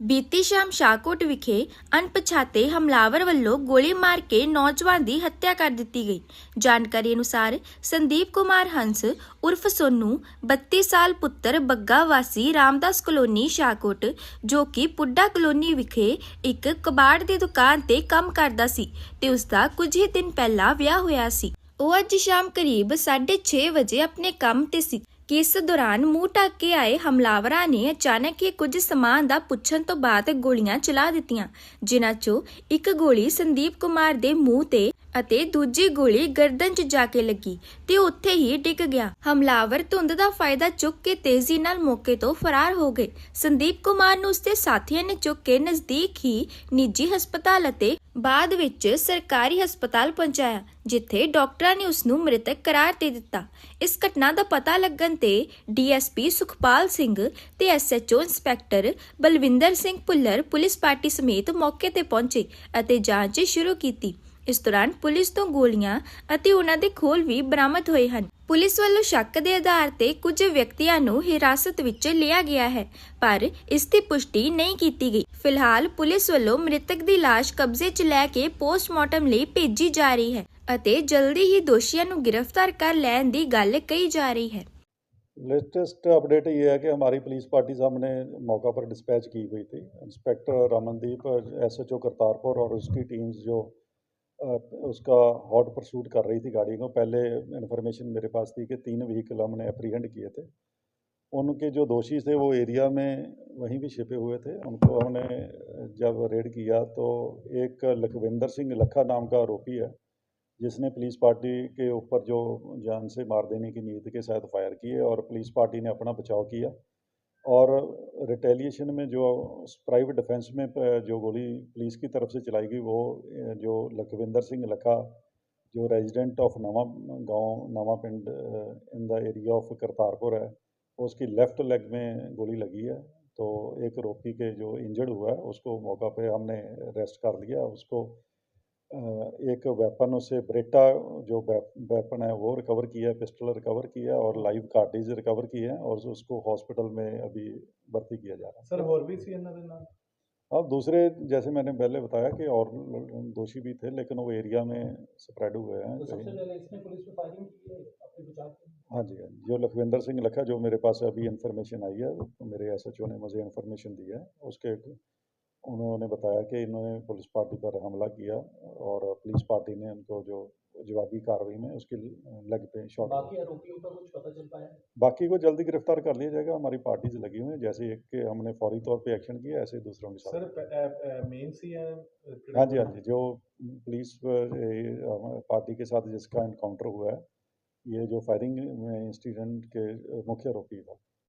ਬੀਤੀ ਸ਼ਾਮ ਸ਼ਾਹਕੋਟ ਵਿਖੇ ਅਣਪਛਾਤੇ ਹਮਲਾਵਰ ਵੱਲੋਂ ਗੋਲੀ ਮਾਰ ਕੇ ਨੌਜਵਾਨ ਦੀ ਹੱਤਿਆ ਕਰ ਦਿੱਤੀ ਗਈ। ਜਾਣਕਾਰੀ ਅਨੁਸਾਰ ਸੰਦੀਪ ਕੁਮਾਰ ਹੰਸ ਉਰਫ ਸੋਨੂ 32 ਸਾਲ ਪੁੱਤਰ ਬੱਗਾ ਵਾਸੀ ਰਾਮਦਾਸ ਕਲੋਨੀ ਸ਼ਾਹਕੋਟ, ਜੋ ਕਿ ਪੁੱਡਾ ਕਲੋਨੀ ਵਿਖੇ ਇੱਕ ਕਬਾੜ ਦੀ ਦੁਕਾਨ ਤੇ ਕੰਮ ਕਰਦਾ ਸੀ ਤੇ ਉਸ ਦਾ ਕੁਝ ਹੀ ਦਿਨ ਪਹਿਲਾਂ ਵਿਆਹ ਹੋਇਆ ਸੀ। ਉਹ ਅੱਜ ਸ਼ਾਮ ਕਰੀਬ 6:30 ਵਜੇ ਆਪਣੇ ਕੰਮ ਤੇ ਸੀ। ਇਸ ਦੌਰਾਨ ਮੂੰਹ ਢੱਕ ਕੇ ਆਏ ਹਮਲਾਵਰਾਂ ਨੇ ਅਚਾਨਕ ਹੀ ਕੁਝ ਸਮਾਨ ਦਾ ਪੁੱਛਣ ਤੋਂ ਬਾਅਦ ਗੋਲੀਆਂ ਚਲਾ ਦਿੱਤੀਆਂ, ਜਿਨ੍ਹਾਂ 'ਚੋਂ ਇੱਕ ਗੋਲੀ ਸੰਦੀਪ ਕੁਮਾਰ ਦੇ ਮੂੰਹ ਤੇ ਅਤੇ ਦੂਜੀ ਗੋਲੀ ਗਰਦਨ 'ਚ ਜਾ ਕੇ ਲੱਗੀ ਤੇ ਉਹ ਉੱਥੇ ਹੀ ਡਿੱਗ ਗਿਆ। ਹਮਲਾਵਰ ਧੁੰਦ ਦਾ ਫਾਇਦਾ ਚੁੱਕ ਕੇ ਤੇਜ਼ੀ ਨਾਲ ਮੌਕੇ ਤੋਂ ਫਰਾਰ ਹੋ ਗਏ। ਸੰਦੀਪ ਕੁਮਾਰ ਨੂੰ ਉਸਦੇ ਸਾਥੀਆਂ ਨੇ ਚੁੱਕ ਕੇ ਨਜ਼ਦੀਕ ਹੀ ਨਿੱਜੀ ਹਸਪਤਾਲ ਅਤੇ ਬਾਅਦ ਵਿੱਚ ਸਰਕਾਰੀ ਹਸਪਤਾਲ ਪਹੁੰਚਾਇਆ, ਜਿੱਥੇ ਡਾਕਟਰਾਂ ਨੇ ਉਸ ਨੂੰ ਮ੍ਰਿਤਕ ਕਰਾਰ ਦੇ ਦਿੱਤਾ। ਇਸ ਘਟਨਾ ਦਾ ਪਤਾ ਲੱਗਣ ਤੇ ਡੀਐਸਪੀ ਸੁਖਪਾਲ ਸਿੰਘ ਤੇ SHO inspector Balwinder Singh Bhullar police party ਸਮੇਤ ਮੌਕੇ ਤੇ ਪਹੁੰਚੇ ਅਤੇ ਜਾਂਚ ਸ਼ੁਰੂ ਕੀਤੀ। ਇਸ ਦੌਰਾਨ ਪੁਲਿਸ ਤੋਂ ਗੋਲੀਆਂ ਅਤੇ ਉਹਨਾਂ ਦੇ ਖੋਲ ਵੀ ਬਰਾਮਦ ਹੋਏ ਹਨ ਪੁਲਿਸ ਵੱਲੋਂ ਸ਼ੱਕ ਦੇ ਆਧਾਰ ਤੇ ਕੁਝ ਵਿਅਕਤੀਆਂ ਨੂੰ ਹਿਰਾਸਤ ਵਿੱਚ ਲਿਆ ਗਿਆ ਹੈ ਪਰ ਇਸ ਦੀ ਪੁਸ਼ਟੀ ਨਹੀਂ ਕੀਤੀ ਗਈ ਫਿਲਹਾਲ ਪੁਲਿਸ ਵੱਲੋਂ ਮ੍ਰਿਤਕ ਦੀ ਲਾਸ਼ ਕਬਜ਼ੇ 'ਚ ਲੈ ਕੇ ਪੋਸਟਮਾਰਟਮ ਲਈ ਭੇਜੀ ਜਾ ਰਹੀ ਹੈ ਅਤੇ ਜਲਦੀ ਹੀ ਦੋਸ਼ੀਆਂ ਨੂੰ ਗ੍ਰਿਫਤਾਰ ਕਰ ਲੈਣ ਦੀ ਗੱਲ ਕਹੀ ਜਾ ਰਹੀ ਹੈ लेटेस्ट अपडेट ये है कि हमारी पुलिस पार्टी सामने मौका पर डिस्पैच की गई थी इंस्पेक्टर रमनदीप एसएचओ करतारपुर और उसकी टीम्स जो अ, उसका हॉट परसूट कर रही थी गाड़ी को। पहले इन्फॉर्मेशन मेरे पास थी कि तीन व्हीकल हमने अप्रीहेंड किए थे। उनके जो दोषी थे, वो एरिया में वहीं भी छिपे हुए थे। उनको हमने, जब रेड किया तो एक लखविंदर सिंह लखा नाम का आरोपी है, जिसने पुलिस पार्टी के ऊपर जो जान से मार देने की नीयत के साथ फायर किए और पुलिस पार्टी ने अपना बचाव किया। और रिटेलिएशन में जो प्राइवेट डिफेंस में जो गोली पुलिस की तरफ़ से चलाई गई, वो जो लखविंदर सिंह लखा, जो रेजिडेंट ऑफ़ नवा, गाँव, नवा पिंड in the area of Kartarpur है, उसकी लेफ़्ट लेग में गोली लगी है। तो एक रोपी के जो इंजर्ड हुआ है, उसको मौका पे हमने रेस्ट कर लिया, उसको एक वेपन उसे ब्रेटा जो वेपन है वो रिकवर किया है पिस्टल रिकवर किया है और लाइव कार्टेज रिकवर किया है और उसको हॉस्पिटल में अभी भर्ती किया जा रहा है। सर और भी सी एन अब दूसरे जैसे मैंने पहले बताया कि और दोषी भी थे लेकिन वो एरिया में स्प्रेड हुए हैं। तो हाँ जी हाँ जो। लखविंदर सिंह लखा जो मेरे पास अभी इन्फॉर्मेशन आई है तो मेरे एस एच ओ ने मुझे इन्फॉर्मेशन दी है उसके उन्होंने बताया कि इन्होंने पुलिस पार्टी पर हमला किया और पुलिस पार्टी ने उनको जो जवाबी कार्रवाई में उसकी लेग पे शॉट बाकी आरोपियों का कुछ पता चल पाया? बाकी को जल्दी गिरफ़्तार कर लिया जाएगा। हमारी पार्टीज़ लगी हुई है जैसे एक के हमने फौरी तौर पे एक्शन किया ऐसे दूसरों के साथ। सर मेन सी है हाँ जी हाँ जी जो पुलिस पार्टी के साथ जिसका इनकाउंटर हुआ है ये जो फायरिंग में इंसिडेंट के मुख्य आरोपी था